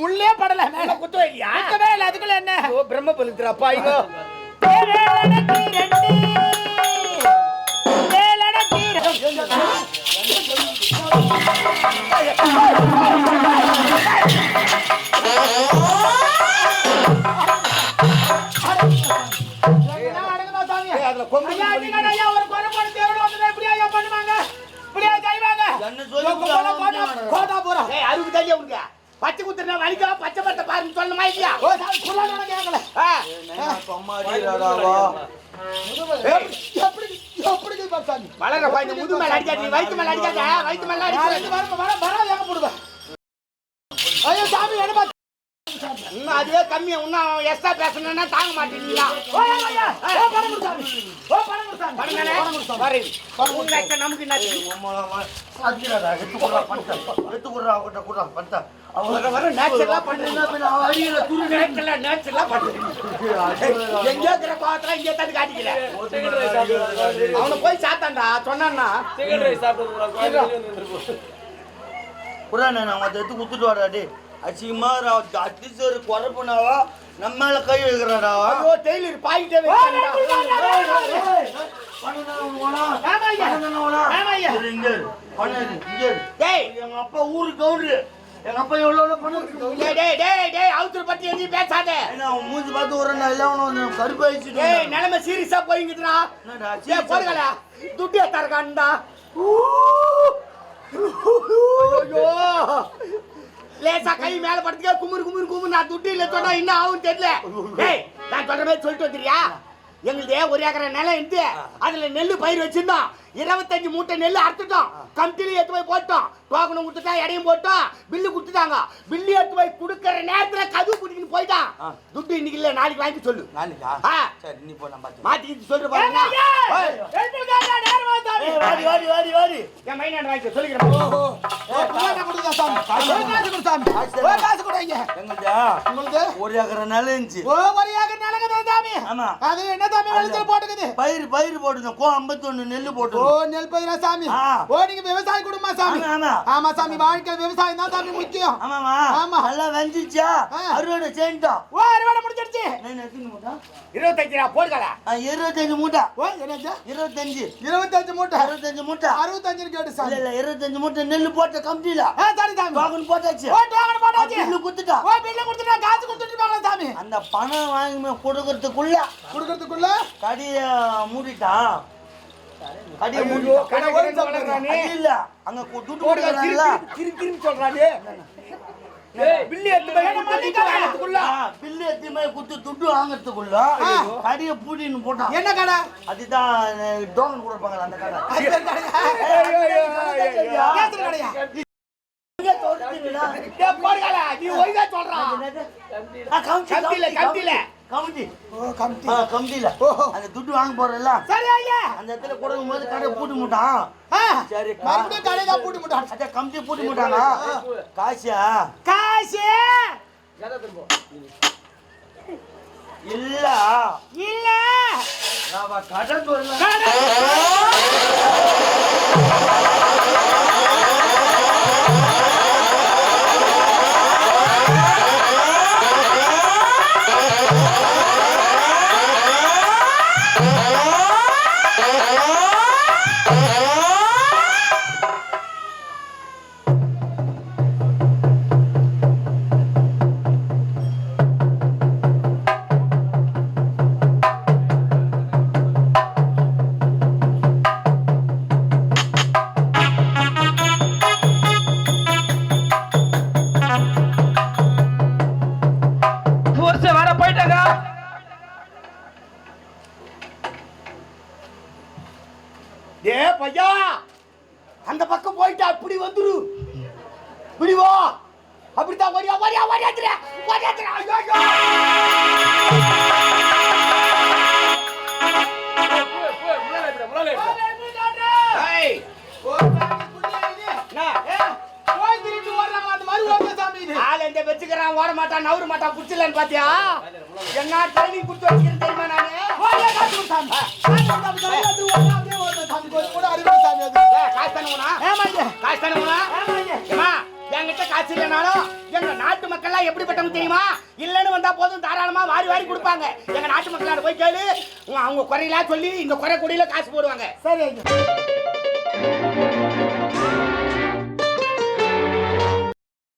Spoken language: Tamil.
முள்ளே படல. மேல குத்து வைக்கியா? குத்தவே இல்லை அதுக்குள்ள என்ன? ஓ பிரம்ம பலுத்துறா பாய்ங்கோ வேலடக்கி ரெண்டு. வேலடக்கி ரெண்டு. அதுல கொம்பு ஒரு கொலை போட்டு தேவடு வந்ததுல இப்படியா ஐயா பண்ணுவாங்க? இப்படியா செய்வாங்க? கோட்டா- போறோம். ஏய் அறுபது தள்ளி உனக்கு பச்சை குத்துறா வலிக்கா பச்சை பட்டை பாருன்னு சொல்லணுமா இல்லையா ஓ, சாமி, குள்ளா நான் கேட்கல. ஆ. எப்படி எப்படி எப்படி பாரு சாமி? வளர பாய் இந்த முது மேல அடிக்காத நீ வயித்து மேல அடிக்காத வயித்து மேல அடிக்காத வர- வராது, எங்க போடுவேன்? ஐயோ, சாமி, என்ன இன்னும் அதுவே கம்மி இன்னும் எக்ஸ்ட்ரா பேசணும்னா தாங்க மாட்டீங்களா ஓ, ஐயா, ஐயா, ஓ, பணம் கொடு சாமி. ஓ, பணம் கொடு சாமி. பணம் தானே? பாரு. மூணு லட்சம் நமக்கு வர வர நேச்சுரலா இருக்கிற இங்கே தந்து காட்டிக்கல அவனை போய் சாத்தான்டா சொன்னான்னா? அடிச்சரு குறப்புனாவா நம்ம மேல கை வைக்கிறாடாவா ஐயோ டெய்லர் பாயிட்டே ஓ, ரெண்டு வாரம், வைக்கிறான்டா. வேணாம் ஐயா. வேணாம் ஐயா. டேய். எங்க அப்பா ஊரு கவுரு. எங்க அப்பா எவ்வளவு இருக்கு? டேய் டேய் டேய் டேய் அவுத்தர் பத்தி எதையும் பேசாத. அவன் மூஞ்சி பார்த்து ஒரு நாள் எல்லாம் வந்து கருப்பாயிடுச்சு டேய் நிலைமை சீரியஸா போயிங்குதுடா. என்னடா, ஏய் போடுங்கள துட்டு ஏத்தாருக்காண்டா ஐயோ. லேசா கை மேல படுத்துக்க குமுறு குமுறு குமுறு. நான் துட்டு இல்ல சொன்னா என்ன ஆகும் தெரியல. நான் சொல்ற மாதிரி சொல்லிட்டு வந்துறியா எங்களுதே ஒரு ஏக்கரை நிலம் இருந்து அதுல நெல்லு பயிர் வச்சிருந்தோம். இருபத்தஞ்சு மூட்டை நெல் அறுத்துட்டோம். கமிட்டில எடுத்து போய் போட்டோம். டோக்கனும் கொடுத்துட்டா எடையும் போட்டோம். பில்லு கொடுத்துட்டாங்க. பில்லு எடுத்து போய் கொடுக்கற நேரத்துல கது குடிக்கின்னு போயிட்டான். துட்டு இன்னைக்கு இல்ல நாளைக்கு வாங்கி சொல்லு. மாத்திக்கிட்டு சொல்ற பாருங்க என் மைனாண்டு வாங்கி சொல்லிக்கிறேன். করতাম ஓ. ஓ. ஓ? ஒரு ஏக்கரை நிலம் இருந்துச்சு ஓ, ஒரு ஏக்கர் சாமி? ஆமா. அது என்ன சாமி வெளிச்சல போட்டுக்குது? பயிர் பயிர் போட்டுருந்தோம் கோ ஐம்பத்தொன்னு நெல்லு ஓ, போட்டு நெல் பயிரா சாமி? ஆ. ஓ, நீங்க விவசாய குடும்பமா சாமி? ஆமா, ஆமா. ஆமா சாமி, வாழ்க்கையில விவசாயம் தான் சாமி முக்கியம். ஆமாமா ஆமா. நல்லா வெஞ்சிச்சா. அறுவடை செஞ்சிட்டோம் ஓ, அறுவடை மூட்டை இருபத்தஞ்சு ரூபா போடுக்கல இருபத்தஞ்சு மூட்டை ஓ, என்னது? இருபத்தஞ்சு இருபத்தஞ்சு மூட்டை இருபத்தஞ்சு மூட்டை அறுபத்தஞ்சுன்னு கேட்டு சாமி இல்ல இருபத்தஞ்சு மூட்டை நெல்லு போட்ட கம்பியில ஆ, சரி சாமி போட்டாச்சு ஓ, போட்டாச்சு. பில்லு குத்துட்டா ஓ, பில்லு கொடுத்துட்டா, காசு கொடுத்துட்டு சாமி. அந்த பணம் வாங்கி கொடுக்கறதுக்குள்ள கொடுக்கறதுக்குள்ள? கடைய மூடிட்டான் கடைய மூடி கடை இல்ல. அங்க துட்டு போடுக்கல, கொடுக்கறாங்கல்ல. திரு திரு திருன்னு சொல்றானே. பில்லு எத்தியுமே குத்து துட்டு வாங்கறதுக்குள்ள. கடைய பூட்டின்னு போட்டான் என்ன கடை? அதுதான் டோக்கன் கொடுப்பாங்க அந்த கடை அது கடையா? ஐயோ, ஐயோ, ஐயோ, ஐயோ. கேசரி கடையா? இங்க போடுக்கல, நீ ஒழுங்கா சொல்றா. என்னது? ஆ, கமிட்டி, ஓ, கமிட்டி. ஆ, கமிட்டில. அந்த துட்டு வாங்க போறல சரி ஐயா. அந்த இடத்துல கொடுக்கும் போது கடை பூட்டி முட்டான் ஆ, சரி மறுபடியும் கடையை தான் பூட்டி முட்டான். அதான் கமிட்டி பூட்டி முட்டானா? காசா. காசு. இல்ல. இல்ல. நான் கடை டேய், பையா, அந்த பக்கம் போயிட்டு அப்படி வந்துரு. இப்படி வா. அப்படித்தான் ஓடியா ஓடியா ஓடியாத்துற ஓடியாத்துற ஐயோ ஏ, ஓட மாட்டான் நவர மாட்டான் குடிச்சலன்னு பாத்தியா? என்ன ட்ரைனிங் கொடுத்து வச்சுக்கிறேன் தெரியுமா நானு? கொடு சாமி. கையில கூட அறிவு சாமி அது காசு தானே உனா ஆமாங்க காசு தானே உனா ஆமாங்க ஏம்மா, என்கிட்ட காசு இல்லைனாலும் எங்க நாட்டு மக்கள்லாம் எப்படிப்பட்டவங்க தெரியுமா இல்லைன்னு வந்தா போதும் தாராளமா வாரி வாரி கொடுப்பாங்க எங்க நாட்டு மக்களான போய் கேளு அவங்க குறையெல்லாம் சொல்லி இந்த குறை குடியில காசு போடுவாங்க சரி